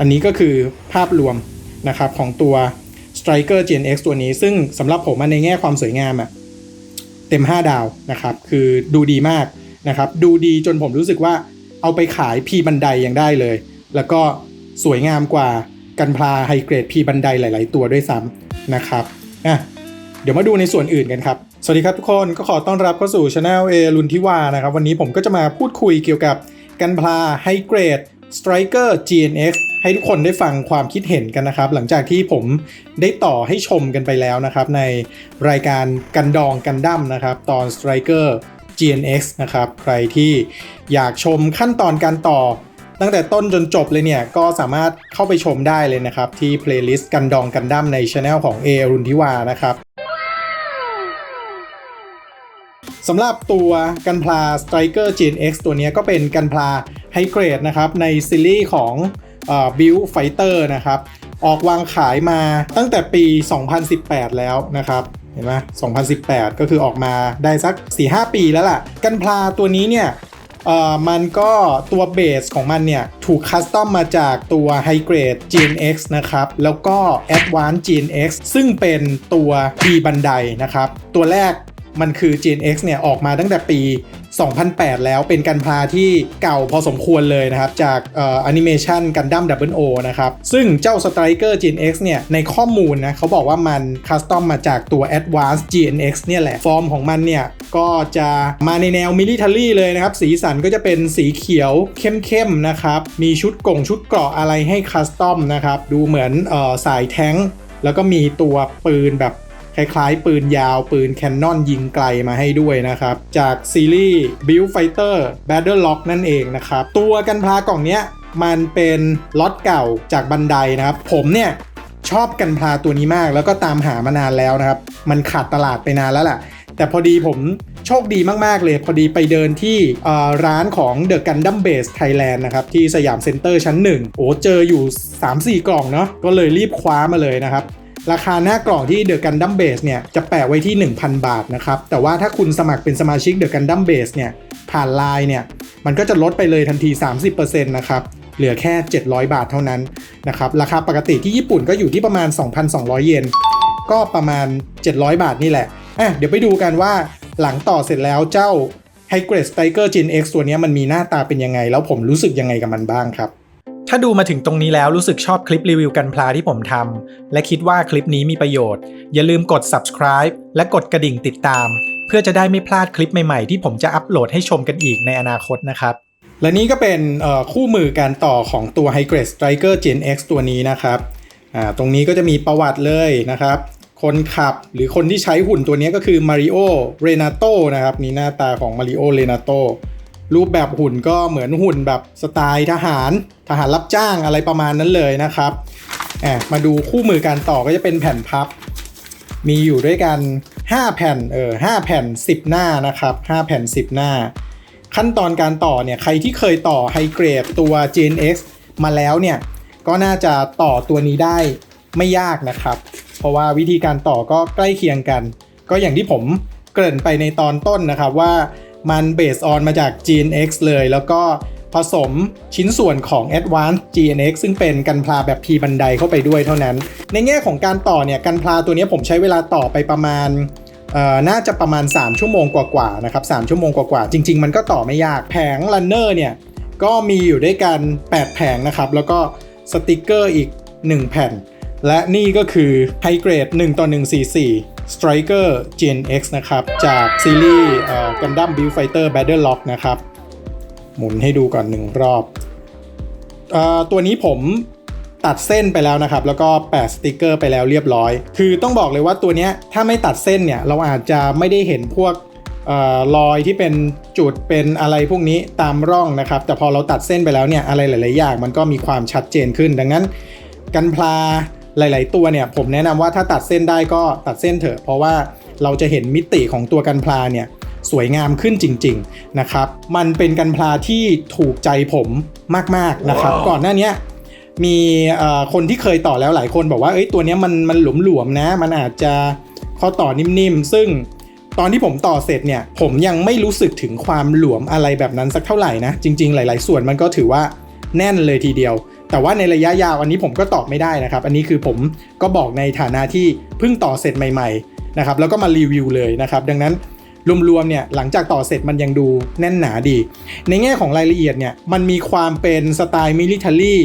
อันนี้ก็คือภาพรวมนะครับของตัว Striker Gen X ตัวนี้ ซึ่งสำหรับผมในแง่ความสวยงามอะเต็ม 5 ดาวนะครับ คือดูดีมากนะครับ ดูดีจนผมรู้สึกว่าเอาไปขายพีบันไดยังได้เลย แล้วก็สวยงามกว่ากันพลาไฮเกรดพีบันไดหลาย ๆ ตัวด้วยซ้ำนะครับอะเดี๋ยวมาดูในส่วนอื่นกันครับ สวัสดีครับทุกคนก็ขอต้อนรับเข้าสู่ช anel เอลุนทิวานะครับ วันนี้ผมก็จะมาพูดคุยเกี่ยวกับกันพลาไฮเกรด Striker GNX ให้ทุกคนได้ฟังความคิดเห็นกันนะครับ หลังจากที่ผมได้ต่อให้ชมกันไปแล้วนะครับ ในรายการกันดองกันดั้มนะครับ ตอน Striker GNX นะครับ ใครที่อยากชมขั้นตอนการต่อ ตั้งแต่ต้นจนจบเลยเนี่ย ก็สามารถเข้าไปชมได้เลยนะครับ ที่เพลย์ลิสต์กันดองกันดั้มในช anel ของเอรุนทิวานะครับสำหรับตัวกันพลา Striker GNX ตัวนี้ก็เป็นกันพลาไฮเกรดนะครับ ในซีรีส์ของ เอ่อ Build Fighter นะครับ ออกวางขายมาตั้งแต่ปี 2018 แล้วนะครับเห็นไหม2018 ก็คือออกมาได้สัก 4-5 ปีแล้วล่ะ กันพลาตัวนี้เนี่ยมันก็ตัวเบสของมันเนี่ย ถูกคัสตอมมาจากตัว High Grade GNX นะครับ แล้วก็ Advanced GNX ซึ่งเป็นตัว B บันไดนะครับ ตัวแรกมันคือ GNX เนี่ย ออกมาตั้งแต่ปี 2008 แล้วเป็นกันพลาที่เก่าพอสมควรเลยนะครับ จากแอนิเมชันกันดั้ม Double O นะครับ ซึ่งเจ้า Striker GNX เนี่ยในข้อมูลนะเขาบอกว่ามันคัสตอมมาจากตัว Advanced GNX เนี่ยแหละ ฟอร์มของมันเนี่ย ก็จะมาในแนวมิลิเ a อรี่เลยนะครับ สีสันก็จะเป็นสีเขียวเข้มๆนะครับ มีชุดกงชุดเกราะอะไรให้คัสตอมนะครับ ดูเหมือนออสายแท้งแล้วก็มีตัวปืนแบบ คล้ายๆ ปืนยาวปืนแคนนอนยิงไกลมาให้ด้วยนะครับ จากซีรีส์ Build Fighter Battle Lock นั่นเองนะครับ ตัวกันพลากล่องเนี้ยมันเป็นล็อตเก่าจากบันไดนะครับ ผมเนี่ยชอบกันพลาตัวนี้มาก แล้วก็ตามหามานานแล้วนะครับ มันขาดตลาดไปนานแล้วแหละแต่พอดีผมโชคดีมาก ๆ เลย พอดีไปเดินที่ร้านของ The Gundam Base Thailand นะครับ ที่สยามเซ็นเตอร์ชั้น 1 โอ้เจออยู่ 3-4 กล่องเนาะก็เลยรีบคว้ามาเลยนะครับ ราคาหน้ากล่องที่ The Gundam Base เนี่ยจะแปะไว้ที่ 1,000 บาทนะครับ แต่ว่าถ้าคุณสมัครเป็นสมาชิก The Gundam Base เนี่ยผ่านไลน์เนี่ยมันก็จะลดไปเลยทันที 30%นะครับเหลือแค่ 700 บาทเท่านั้นนะครับราคาปกติที่ญี่ปุ่นก็อยู่ที่ประมาณ 2,200 เยนก็ประมาณ 700 บาทนี่แหละอะเดี๋ยวไปดูกันว่าหลังต่อเสร็จแล้วเจ้า High Grade Striker Gen X ตัวนี้มันมีหน้าตาเป็นยังไง แล้วผมรู้สึกยังไงกับมันบ้างครับ ถ้าดูมาถึงตรงนี้แล้วรู้สึกชอบคลิปรีวิวกันพลาที่ผมทำและคิดว่าคลิปนี้มีประโยชน์ อย่าลืมกด subscribe และกดกระดิ่งติดตาม เพื่อจะได้ไม่พลาดคลิปใหม่ๆ ที่ผมจะอัปโหลดให้ชมกันอีกในอนาคตนะครับ และนี่ก็เป็นคู่มือการต่อของตัว High Grade Striker Gen X ตัวนี้นะครับตรงนี้ก็จะมีประวัติเลยนะครับ คนขับหรือคนที่ใช้หุ่นตัวนี้ก็คือ Mario Renato นะครับนี่หน้าตาของ Mario Renato รู รูปแบบหุ่นก็เหมือนหุ่นแบบสไตล์ทหารทหารรับจ้างอะไรประมาณนั้นเลยนะครับแอบมาดูคู่มือการต่อก็จะเป็นแผ่นพับ มีอยู่ด้วยกัน 5 แผ่นเออ5แผ่น 10 หน้านะครับ 5 แผ่น 10 หน้า ขั้นตอนการต่อเนี่ยใครที่เคยต่อไฮเกรดตัว GNX มาแล้วเนี่ยก็น่าจะต่อตัวนี้ได้ไม่ยากนะครับ เพราะว่าวิธีการต่อก็ใกล้เคียงกัน ก็อย่างที่ผมเกริ่นไปในตอนต้นนะครับว่า มันเบสออนมาจาก GNX เลยแล้วก็ผสมชิ้นส่วนของ Advanced GNX ซึ่งเป็นกันพลาแบบ P บันไดเข้าไปด้วยเท่านั้น ในแง่ของการต่อเนี่ยกันพลาตัวนี้ผมใช้เวลาต่อไปประมาณน่าจะประมาณ 3 ชั่วโมงกว่าๆนะครับ3ชั่วโมงกว่าๆจริง ๆ มันก็ต่อไม่ยากแผงรันเนอร์เนี่ยก็มีอยู่ด้วยกัน 8 แผงนะครับ แล้วก็สติกเกอร์อีก 1 แผ่น และนี่ก็คือไฮเกรด1ต่อ144 Striker Gen X นะครับ จากซีรีส์ Gundam Build Fighter Battle Lock นะครับ หมุนให้ดูก่อนหนึ่งรอบอตัวนี้ผมตัดเส้นไปแล้วนะครับ แล้วก็แปะสติกเกอร์ไปแล้วเรียบร้อย คือต้องบอกเลยว่าตัวนี้ถ้าไม่ตัดเส้นเนี่ย เราอาจจะไม่ได้เห็นพวกเออรอยที่เป็นจุดเป็นอะไรพวกนี้ตามร่องนะครับ แต่พอเราตัดเส้นไปแล้วเนี่ยอะไรหลาย ๆ อย่างมันก็มีความชัดเจนขึ้น ดังนั้นกันพลา หลาย ๆ ตัวเนี่ยผมแนะนำว่าถ้าตัดเส้นได้ก็ตัดเส้นเถอะ เพราะว่าเราจะเห็นมิติของตัวกันพลาเนี่ยสวยงามขึ้นจริง ๆ นะครับ มันเป็นกันพลาที่ถูกใจผมมาก ๆ นะครับ ก่อนหน้าเนี้ยมีเอ่อคนที่เคยต่อแล้วหลายคนบอกว่าเอ้ยตัวเนี้ยมันมันหลวมๆนะ มันอาจจะข้อต่อนิ่มๆ ซึ่งตอนที่ผมต่อเสร็จเนี่ย ผมยังไม่รู้สึกถึงความหลวมอะไรแบบนั้นสักเท่าไหร่นะ จริง ๆ หลาย ๆ ส่วนมันก็ถือว่าแน่นเลยทีเดียว แต่ว่าในระยะยาวอันนี้ผมก็ตอบไม่ได้นะครับ อันนี้คือผมก็บอกในฐานะที่เพิ่งต่อเสร็จใหม่ๆนะครับแล้วก็มารีวิวเลยนะครับดังนั้นรวมๆเนี่ยหลังจากต่อเสร็จมันยังดูแน่นหนาดี ในแง่ของรายละเอียดเนี่ยมันมีความเป็นสไตล์มิลิเ a รี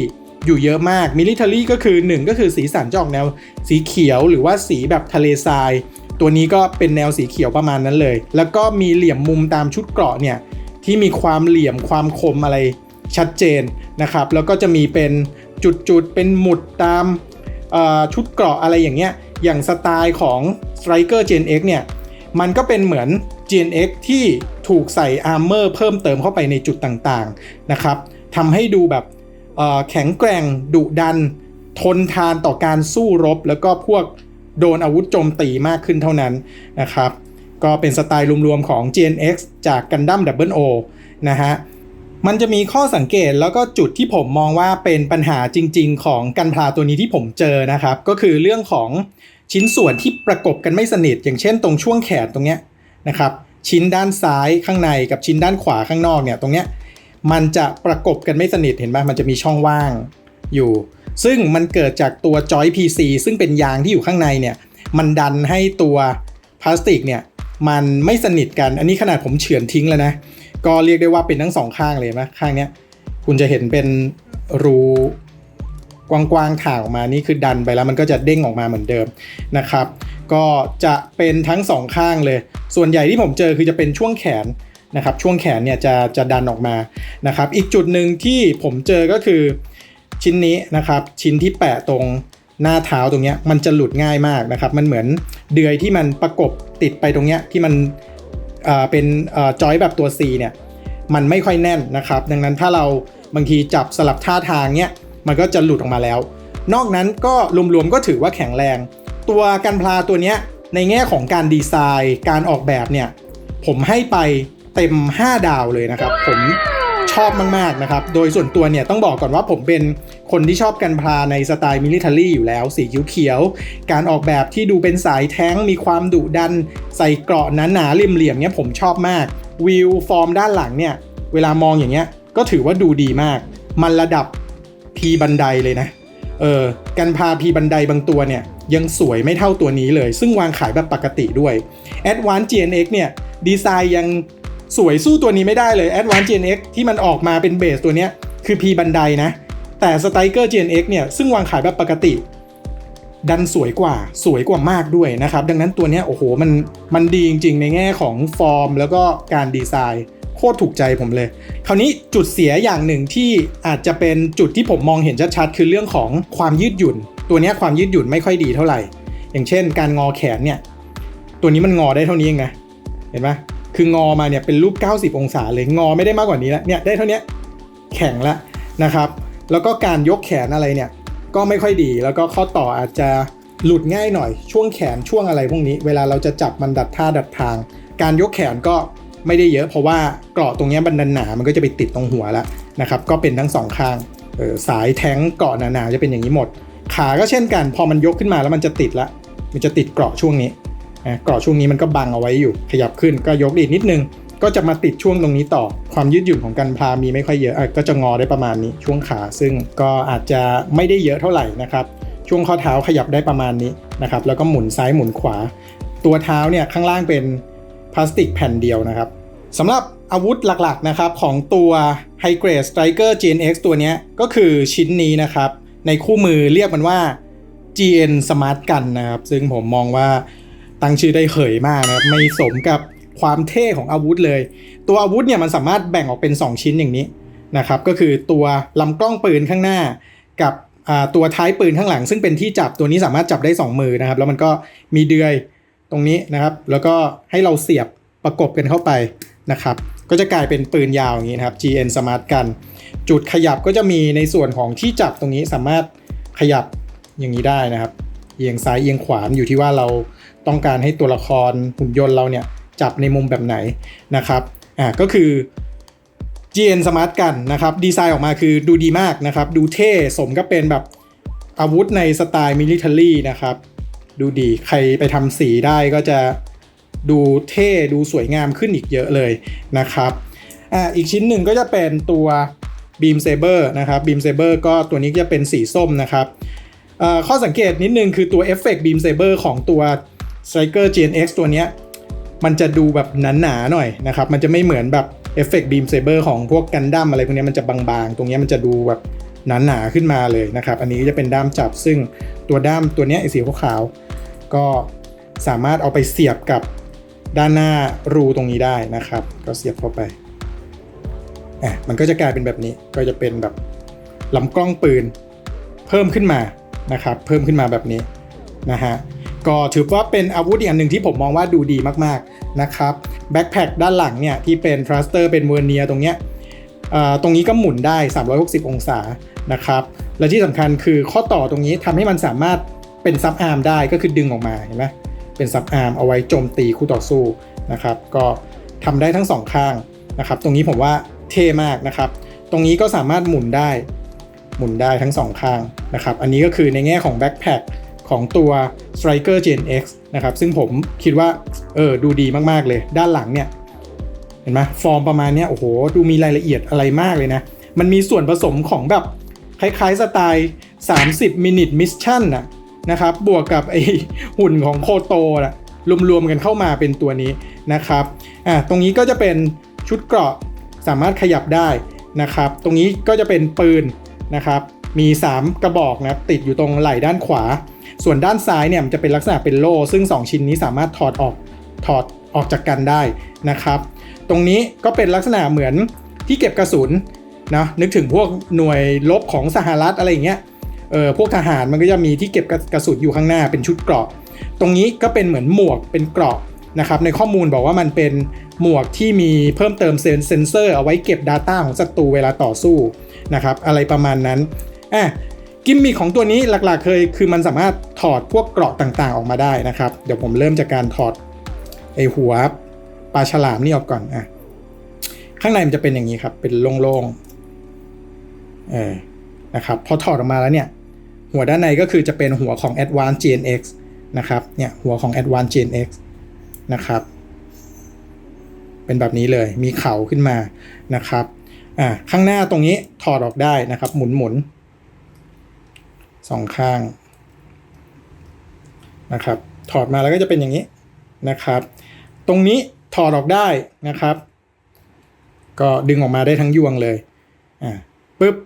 อยู่เยอะมากมิลิเ a รีก็คือ 1 ก็คือสีสันจะออกแนวสีเขียวหรือว่าสีแบบทะเลทราย ตัวนี้ก็เป็นแนวสีเขียวประมาณนั้นเลย แล้วก็มีเหลี่ยมมุมตามชุดเกราะเนี่ยที่มีความเหลี่ยมความคมอะไร ชัดเจนนะครับ แล้วก็จะมีเป็นจุดๆ เป็นหมุดตามชุดเกราะอะไรอย่างเงี้ย อย่างสไตล์ของ Striker Gen X เนี่ย มันก็เป็นเหมือน Gen X ที่ถูกใส่อาร์เมอร์เพิ่มเติมเข้าไปในจุดต่างๆนะครับทำให้ดูแบบแข็งแกร่งดุดัน ทนทานต่อการสู้รบ แล้วก็พวกโดนอาวุธโจมตีมากขึ้นเท่านั้นนะครับ ก็เป็นสไตล์รวมๆของ Gen X จาก Gundam Double O นะฮะ มันจะมีข้อสังเกตแล้วก็จุดที่ผมมองว่าเป็นปัญหาจริง ๆ ของกันพลาตัวนี้ที่ผมเจอนะครับ ก็คือเรื่องของชิ้นส่วนที่ประกบกันไม่สนิท อย่างเช่นตรงช่วงแขนตรงเนี้ยนะครับ ชิ้นด้านซ้ายข้างในกับชิ้นด้านขวาข้างนอกเนี่ยตรงเนี้ยมันจะประกบกันไม่สนิทเห็นไหมมันจะมีช่องว่างอยู่ ซึ่งมันเกิดจากตัวจอย PC ซึ่งเป็นยางที่อยู่ข้างในเนี่ยมันดันให้ตัวพลาสติกเนี่ยมันไม่สนิทกันอันนี้ขนาดผมเฉือนทิ้งแล้วนะ ก็เรียกได้ว่าเป็นทั้งสองข้างเลยนะข้างเนี้ยคุณจะเห็นเป็นรูกว้างๆถ่างออกมานี่คือดันไปแล้วมันก็จะเด้งออกมาเหมือนเดิมนะครับ ก็จะเป็นทั้งสองข้างเลย ส่วนใหญ่ที่ผมเจอคือจะเป็นช่วงแขนนะครับ ช่วงแขนเนี่ยจะจะดันออกมานะครับ อีกจุดหนึ่งที่ผมเจอก็คือชิ้นนี้นะครับ ชิ้นที่แปะตรงหน้าเท้าตรงเนี้ยมันจะหลุดง่ายมากนะครับ มันเหมือนเดือยที่มันประกบติดไปตรงเนี้ยที่มัน เอ่อเป็นอ่อจอยแบบตัว C เนี่ยมันไม่ค่อยแน่นนะครับ ดังนั้นถ้าเราบางทีจับสลับท่าทางเนี่ยมันก็จะหลุดออกมาแล้ว นอกนั้นก็รวมๆก็ถือว่าแข็งแรง ตัวกันพลาตัวเนี้ยในแง่ของการดีไซน์การออกแบบเนี่ยผมให้ไปเต็ม 5 ดาวเลยนะครับ ผม ชอบมาก ๆ นะครับ โดยส่วนตัวเนี่ยต้องบอกก่อนว่าผมเป็นคนที่ชอบกันพลาในสไตล์มิลิเ a รีอยู่แล้ว สีเขียวๆการออกแบบที่ดูเป็นสายแท้งมีความดุดัน ใส่เกราะหนาๆเหลี่ยมๆเนี่ยผมชอบมากวิวฟอร์มด้านหลังเนี่ย เวลามองอย่างเงี้ยก็ถือว่าดูดีมาก มันระดับพีบันไดเลยนะ เออกันพาพีบันไดบางตัวเนี่ย ยังสวยไม่เท่าตัวนี้เลย ซึ่งวางขายแบบปกติด้วย Advanced GNX เนี่ย ดีไซน์ยัง สวยสู้ตัวนี้ไม่ได้เลย Advanced GNX ที่มันออกมาเป็นเบสตัวเนี้ยคือพีบันไดนะ แต่ Striker GNX เนี่ยซึ่งวางขายแบบปกติ ดันสวยกว่าสวยกว่ามากด้วยนะครับ ดังนั้นตัวเนี้ยโอ้โหมันมันดีจริง ๆ ในแง่ของฟอร์ม แล้วก็การดีไซน์โคตรถูกใจผมเลย คราวนี้จุดเสียอย่างหนึ่งที่อาจจะเป็นจุดที่ผมมองเห็นชัดๆคือเรื่องของความยืดหยุ่น ตัวนี้ความยืดหยุ่นไม่ค่อยดีเท่าไหร่ อย่างเช่น การงอแขนเนี่ย ตัวนี้มันงอได้เท่านี้เองนะ เห็นไหม คืองอมาเนี่ยเป็นรูป 90 องศาเลยงอไม่ได้มากกว่านี้แล้วเนี่ยได้เท่านี้แข็งแล้วนะครับ แล้วก็การยกแขนอะไรเนี่ยก็ไม่ค่อยดีแล้วก็ข้อต่ออาจจะหลุดง่ายหน่อย ช่วงแขนช่วงอะไรพวกนี้ เวลาเราจะจับมันดัดท่าดัดทาง การยกแขนก็ไม่ได้เยอะเพราะว่าเกราะตรงนี้ยมันหนา มันก็จะไปติดตรงหัวแล้วนะครับ ก็เป็นทั้งสองข้างออสายแท้งเกราะหนาๆจะเป็นอย่างนี้หมด ขาก็เช่นกัน พอมันยกขึ้นมาแล้วมันจะติดละ มันจะติดเกราะช่วงนี้ นะกราะช่วงนี้มันก็บังเอาไว้อยู่ ขยับขึ้นก็ยกดีกนิดนึง ก็จะมาติดช่วงตรงนี้ต่อ ความยืดหยุ่นของกันพามีไม่ค่อยเยอะอะก็จะงอได้ประมาณนี้ช่วงขา ซึ่งก็อาจจะไม่ได้เยอะเท่าไหร่นะครับ ช่วงข้อเท้าขยับได้ประมาณนี้นะครับ แล้วก็หมุนซ้ายหมุนขวา ตัวเท้าเนี่ยข้างล่างเป็นพลาสติกแผ่นเดียวนะครับสำหรับอาวุธหลักๆนะครับของตัว High Grade Striker GNX ตัวนี้ก็คือชิ้นนี้นะครับ ในคู่มือเรียกมันว่า GN Smart Gun นะครับ ซึ่งผมมองว่า ตั้งชื่อได้เหยมากนะครับไม่สมกับความเท่ของอาวุธเลย ตัวอาวุธเนี่ยมันสามารถแบ่งออกเป็น 2 ชิ้นอย่างนี้นะครับก็คือตัวลำกล้องปืนข้างหน้ากับตัวท้ายปืนข้างหลัง ซึ่งเป็นที่จับตัวนี้สามารถจับได้ 2 มือนะครับ แล้วมันก็มีเดือยตรงนี้นะครับ แล้วก็ให้เราเสียบประกบกันเข้าไปนะครับก็จะกลายเป็นปืนยาวอย่างนี้นะครับ GN Smart Gun จุดขยับก็จะมีในส่วนของที่จับตรงนี้สามารถขยับอย่างนี้ได้นะครับ เอียงซ้ายเอียงขวาอยู่ที่ว่าเราต้องการให้ตัวละครหุ่นยนต์เราเนี่ยจับในมุมแบบไหนนะครับอ่าก็คือ GN Smart Gun นะครับดีไซน์ออกมาคือดูดีมากนะครับ ดูเท่สมก็เป็นแบบอาวุธในสไตล์มิลิเ a อรี่นะครับ ดูดีใครไปทำสีได้ก็จะดูเท่ดูสวยงามขึ้นอีกเยอะเลยนะครับอ่าอีกชิ้นหนึ่งก็จะเป็นตัว Beam Saber นะครับ Beam Saber ก็ตัวนี้จะเป็นสีส้มนะครับ ข้อสังเกตนิดนึงคือตัว Effect Beam Saber ของตัว Striker GNX ตัวเนี้ยมันจะดูแบบหนาๆหน่อยนะครับ มันจะไม่เหมือนแบบ Effect Beam Saber ของพวกกันดั้มอะไรพวกนี้มันจะบางๆ ตรงนี้มันจะดูแบบหนาๆขึ้นมาเลยนะครับ อันนี้จะเป็นด้ามจับซึ่งตัวด้ามตัวนี้ไอสีขาวก็สามารถเอาไปเสียบกับด้านหน้ารูตรงนี้ได้นะครับ ก็เสียบเข้าไปอะมันก็จะกลายเป็นแบบนี้ก็จะเป็นแบบลำกล้องปืนเพิ่มขึ้นมา นะครับ เพิ่มขึ้นมาแบบนี้นะฮะก็ถือว่าเป็นอาวุธอีกอันหนึ่งที่ผมมองว่าดูดีมากๆนะครับแบ็คแพคด้านหลังเนี่ยที่เป็นพลาสเตอร์เป็นเวอร์เนียตรงเนี้ยตรงนี้ก็หมุนได้ 360 องศานะครับ และที่สำคัญคือข้อต่อตรงนี้ทำให้มันสามารถเป็นซับอาร์มได้ก็คือดึงออกมาเห็นไหมเป็นซับอาร์มเอาไว้โจมตีคู่ต่อสู้นะครับ ก็ทำได้ทั้งสองข้างนะครับ ตรงนี้ผมว่าเท่มากนะครับ ตรงนี้ก็สามารถหมุนได้ หมุนได้ทั้งสองข้างนะครับ อันนี้ก็คือในแง่ของแบ็คแพคของตัว Striker Gen X นะครับ ซึ่งผมคิดว่า เออ ดูดีมาก ๆ เลย ด้านหลังเนี่ย เห็นไหมฟอร์มประมาณเนี้ย โอ้โห ดูมีรายละเอียดอะไรมากเลยนะ มันมีส่วนผสมของแบบ คล้าย ๆ สไตล์ 30 minute mission นะนะครับ บวกกับไอหุ่นของโคโตนะรวม ๆ กันเข้ามาเป็นตัวนี้นะครับ อะตรงนี้ก็จะเป็นชุดเกราะสามารถขยับได้นะครับ ตรงนี้ก็จะเป็นปืน นะครับ มี 3 กระบอกนะติดอยู่ตรงไหล่ด้านขวา ส่วนด้านซ้ายเนี่ยมันจะเป็นลักษณะเป็นโล่ซึ่ง 2 ชิ้นนี้สามารถถอดออกถอดออกจากกันได้นะครับ ตรงนี้ก็เป็นลักษณะเหมือนที่เก็บกระสุนนะนึกถึงพวกหน่วยลบของสหรัฐอะไรอย่างเงี้ยเออพวกทหารมันก็จะมีที่เก็บกระสุนอยู่ข้างหน้าเป็นชุดเกราะ ตรงนี้ก็เป็นเหมือนหมวกเป็นเกราะ นะครับในข้อมูลบอกว่ามันเป็นหมวกที่มีเพิ่มเติมเซนเซนเซอร์เอาไว้เก็บ Data ของศัตรูเวลาต่อสู้นะครับอะไรประมาณนั้นอะกิมมิคของตัวนี้หลักๆเคยคือมันสามารถถอดพวกเกราะต่างๆออกมาได้นะครับ เดี๋ยวผมเริ่มจากการถอดไอหัวปลาฉลามนี่ออกก่อนอะข้างในมันจะเป็นอย่างนี้ครับ เป็นโล่งๆเออนะครับพอถอดออกมาแล้วเนี่ย หัวด้านในก็คือจะเป็นหัวของ Advanced GNX นะครับเนี่ยหัวของ Advanced GNX นะครับ เป็นแบบนี้เลยมีเขาขึ้นมานะครับอ่าข้างหน้าตรงนี้ถอดออกได้นะครับ หมุนหมุนสองข้างนะครับ ถอดมาแล้วก็จะเป็นอย่างนี้นะครับ ตรงนี้ถอดออกได้นะครับ ก็ดึงออกมาได้ทั้งยวงเลยอ่าปึ๊บ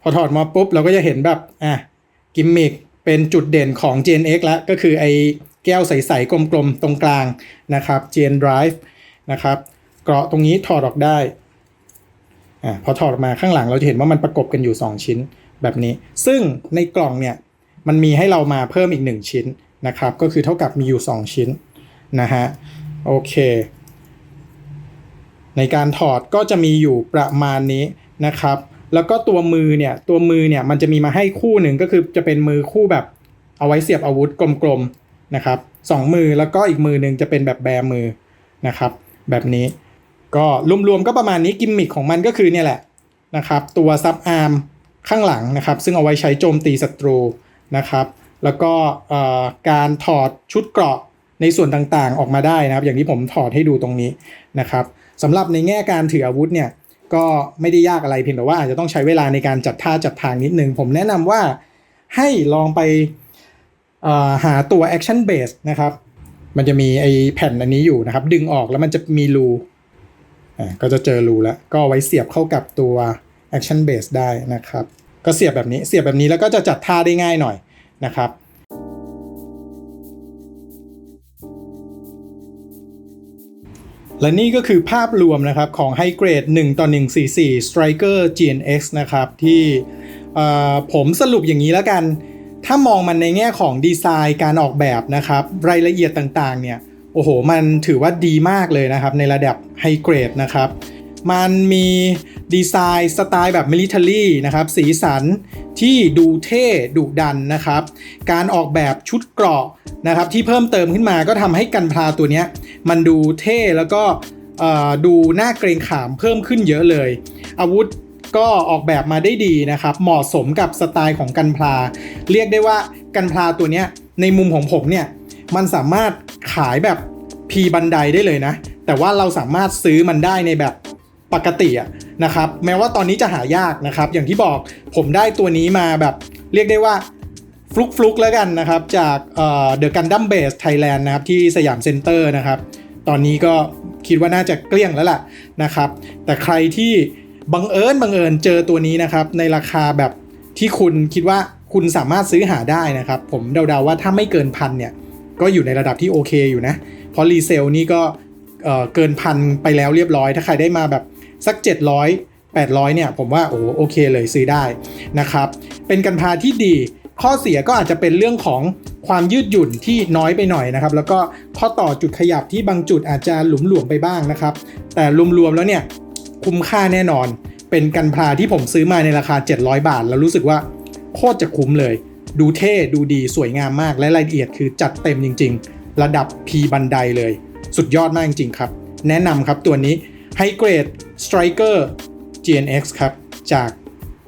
พอถอดมาปุ๊บเราก็จะเห็นแบบอะกิมมิคเป็นจุดเด่นของ GNX แล้วก็คือไอ แก้วใส ๆ กลม ๆ ตรงกลางนะครับ Gen Drive นะครับเกราะตรงนี้ถอดออกได้อ่าพอถอดออกมาข้างหลังเราจะเห็นว่ามันประกบกันอยู่ 2 ชิ้นแบบนี้ ซึ่งในกล่องเนี่ยมันมีให้เรามาเพิ่มอีก 1 ชิ้นนะครับ ก็คือเท่ากับมีอยู่ 2 ชิ้นนะฮะโอเค ในการถอดก็จะมีอยู่ประมาณนี้นะครับ แล้วก็ตัวมือเนี่ยตัวมือเนี่ยมันจะมีมาให้คู่หนึ่งก็คือจะเป็นมือคู่แบบเอาไว้เสียบอาวุธกลมๆ นะครับสองมือแล้วก็อีกมือหนึ่งจะเป็นแบบแบมือนะครับ แบบนี้ก็รวมๆก็ประมาณนี้กิมมิคของมันก็คือเนี่ยแหละนะครับ ตัวซับอาร์มข้างหลังนะครับ ซึ่งเอาไว้ใช้โจมตีศัตรูนะครับ แล้วก็การถอดชุดเกราะในส่วนต่างๆออกมาได้นะครับ อย่างที่ผมถอดให้ดูตรงนี้นะครับสำหรับในแง่การถืออาวุธเนี่ยก็ไม่ได้ยากอะไรเพียงแต่ว่าอาจจะต้องใช้เวลาในการจัดท่าจัดทางนิดนึง ผมแนะนำว่าให้ลองไป หาตัว action base นะครับ มันจะมีไอแผ่นอันนี้อยู่นะครับ ดึงออกแล้วมันจะมีรูก็จะเจอรูแล้ว ก็ไว้เสียบเข้ากับตัว action base ได้นะครับ ก็เสียบแบบนี้เสียบแบบนี้แล้วก็จะจัดท่าได้ง่ายหน่อยนะครับและนี่ก็คือภาพรวมนะครับของ High Grade 1ต่อ144 Striker GNX นะครับ ที่ผมสรุปอย่างนี้แล้วกัน ถ้ามองมันในแง่ของดีไซน์การออกแบบนะครับ รายละเอียดต่างๆ เนี่ย โอ้โห มันถือว่าดีมากเลยนะครับ ในระดับ High Grade นะครับ มันมีดีไซน์สไตล์แบบมิลิเ a อรี่นะครับ สีสันที่ดูเท่ดุดันนะครับ การออกแบบชุดเกราะนะครับที่เพิ่มเติมขึ้นมาก็ทำให้กันพลาตัวนี้มันดูเท่แล้วก็ดูน่าเกรงขามเพิ่มขึ้นเยอะเลย อาวุธ ก็ออกแบบมาได้ดีนะครับ เหมาะสมกับสไตล์ของกันพลา เรียกได้ว่ากันพลาตัวเนี้ยในมุมของผมเนี่ยมันสามารถขายแบบพีบันไดได้เลยนะ แต่ว่าเราสามารถซื้อมันได้ในแบบปกติอะนะครับแม้ว่าตอนนี้จะหายากนะครับ อย่างที่บอกผมได้ตัวนี้มาแบบเรียกได้ว่าฟลุกฟลุกแล้วกันนะครับ จากเอ่อ The Gundam Base Thailand นะครับที่สยามเซ็นเตอร์นะครับ ตอนนี้ก็คิดว่าน่าจะเกลี้ยงแล้วล่ะนะครับ แต่ใครที่ บังเอิญบังเอิญเจอตัวนี้นะครับในราคาแบบที่คุณคิดว่าคุณสามารถซื้อหาได้นะครับ ผมเดาๆว่าถ้าไม่เกินพันเนี่ยก็อยู่ในระดับที่โอเคอยู่นะ เพราะรีเซลนี่ก็เเกินพันไปแล้วเรียบร้อย ถ้าใครได้มาแบบสัก 700 800 เนี่ย ผมว่าโอ้โหโอเคเลยซื้อได้นะครับ เป็นกันพาที่ดี ข้อเสียก็อาจจะเป็นเรื่องของความยืดหยุ่นที่น้อยไปหน่อยนะครับ แล้วก็ข้อต่อจุดขยับที่บางจุดอาจจะหลุมหลวมไปบ้างนะครับ แต่รวมๆแล้วเนี่ย คุ้มค่าแน่นอน เป็นกันพาที่ผมซื้อมาในราคา 700 บาท แล้วรู้สึกว่าโคตรจะคุ้มเลย ดูเท่ดูดีสวยงามมากและรายละเอียดคือจัดเต็มจริง ๆ ระดับ P บันไดเลย สุดยอดมากจริงๆครับ แนะนำครับตัวนี้ High Grade Striker GNX ครับ จาก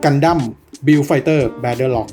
Gundam Build Fighter Battle Log